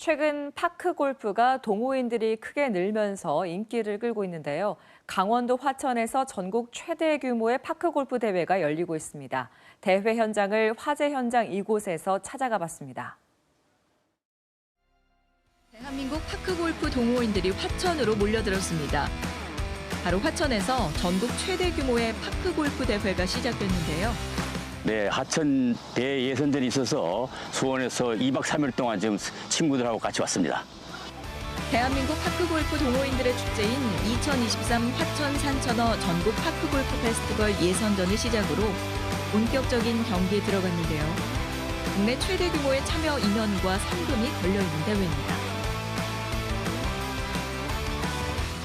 최근 파크 골프가 동호인들이 크게 늘면서 인기를 끌고 있는데요. 강원도 화천에서 전국 최대 규모의 파크 골프 대회가 열리고 있습니다. 대회 현장을 화재 현장 이곳에서 찾아가 봤습니다. 대한민국 파크 골프 동호인들이 화천으로 몰려들었습니다. 바로 화천에서 전국 최대 규모의 파크 골프 대회가 시작됐는데요. 네, 하천 대예선전이 있어서 수원에서 2박 3일 동안 지금 친구들하고 같이 왔습니다. 대한민국 파크골프 동호인들의 축제인 2023 화천 산천어 전국 파크골프 페스티벌 예선전을 시작으로 본격적인 경기에 들어갔는데요. 국내 최대 규모의 참여 인원과 상금이 걸려있는 대회입니다.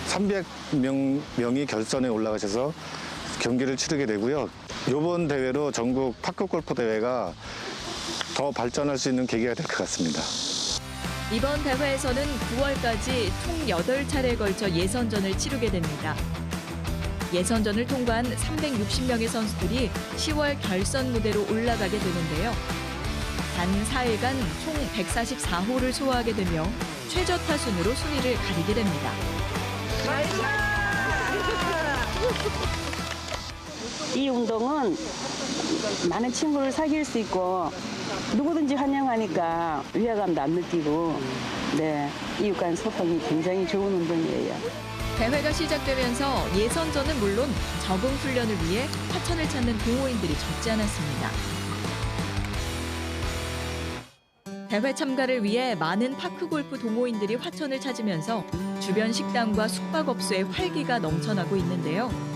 300명 명이 결선에 올라가셔서 경기를 치르게 되고요. 이번 대회로 전국 파크 골프 대회가 더 발전할 수 있는 계기가 될 것 같습니다. 이번 대회에서는 9월까지 총 8차례에 걸쳐 예선전을 치르게 됩니다. 예선전을 통과한 360명의 선수들이 10월 결선 무대로 올라가게 되는데요. 단 4일간 총 144홀을 소화하게 되며 최저 타순으로 순위를 가리게 됩니다. 이 운동은 많은 친구를 사귈 수 있고 누구든지 환영하니까 위화감도 안 느끼고 네 이웃 간 소통이 굉장히 좋은 운동이에요. 대회가 시작되면서 예선전은 물론 적응 훈련을 위해 화천을 찾는 동호인들이 적지 않았습니다. 대회 참가를 위해 많은 파크골프 동호인들이 화천을 찾으면서 주변 식당과 숙박업소에 활기가 넘쳐나고 있는데요.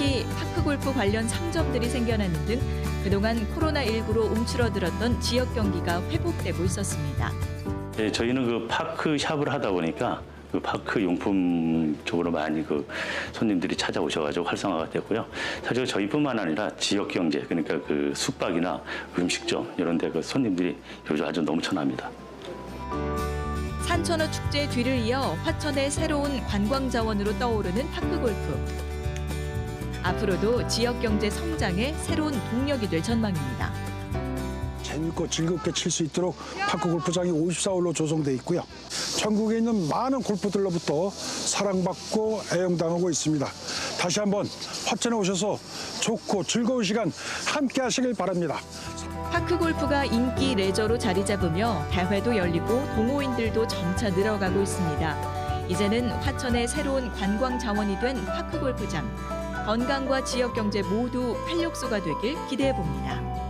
특히 파크골프 관련 상점들이 생겨나는 등 그동안 코로나19로 움츠러들었던 지역 경기가 회복되고 있었습니다. 네, 저희는 그 파크 샵을 하다 보니까 그 파크 용품 쪽으로 많이 그 손님들이 찾아오셔가지고 활성화가 됐고요. 사실 저희뿐만 아니라 지역 경제 그러니까 그 숙박이나 음식점 이런 데 그 손님들이 요즘 아주 넘쳐납니다. 산천어 축제 뒤를 이어 화천의 새로운 관광 자원으로 떠오르는 파크골프. 앞으로도 지역 경제 성장의 새로운 동력이 될 전망입니다. 재밌고 즐겁게 칠 수 있도록 파크 골프장이 54홀로 조성돼 있고요. 전국에 있는 많은 골프들로부터 사랑받고 애용당하고 있습니다. 다시 한번 화천에 오셔서 좋고 즐거운 시간 함께 하시길 바랍니다. 파크 골프가 인기 레저로 자리 잡으며 대회도 열리고 동호인들도 점차 늘어가고 있습니다. 이제는 화천의 새로운 관광 자원이 된 파크 골프장. 건강과 지역 경제 모두 활력소가 되길 기대해 봅니다.